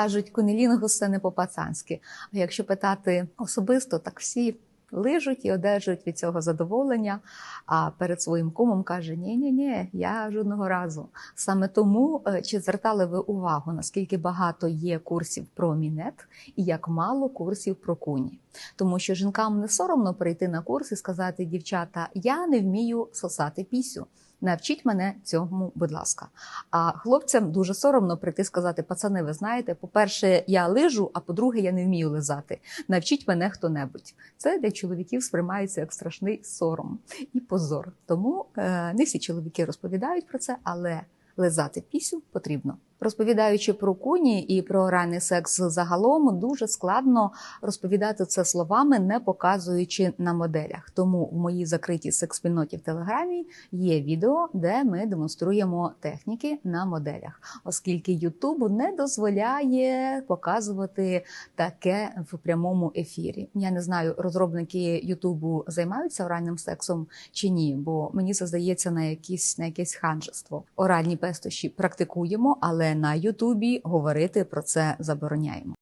Кажуть, кунілінгус це не по-пацанськи. А якщо питати особисто, так всі лижуть і одержують від цього задоволення. А перед своїм кумом каже: Ні, ні, ні, я жодного разу. Саме тому е, чи звертали ви увагу, наскільки багато є курсів про мінет і як мало курсів про куні? Тому що жінкам не соромно прийти на курс і сказати, дівчата, я не вмію сосати пісю. Навчіть мене цьому, будь ласка. А хлопцям дуже соромно прийти сказати: пацани, ви знаєте, по-перше, я лижу, а по-друге, я не вмію лизати. Навчіть мене хто-небудь. Це для чоловіків сприймається як страшний сором і позор. Тому е, не всі чоловіки розповідають про це, але лизати пісю потрібно. Розповідаючи про куні і про оральний секс загалом, дуже складно розповідати це словами, не показуючи на моделях. Тому в моїй закритій секс-спільноті в Телеграмі є відео, де ми демонструємо техніки на моделях, оскільки Ютуб не дозволяє показувати таке в прямому ефірі. Я не знаю, розробники Ютубу займаються оральним сексом чи ні, бо мені це здається на якісь на якесь ханжество. Оральні пестощі практикуємо, але на Ютубі говорити про це забороняємо.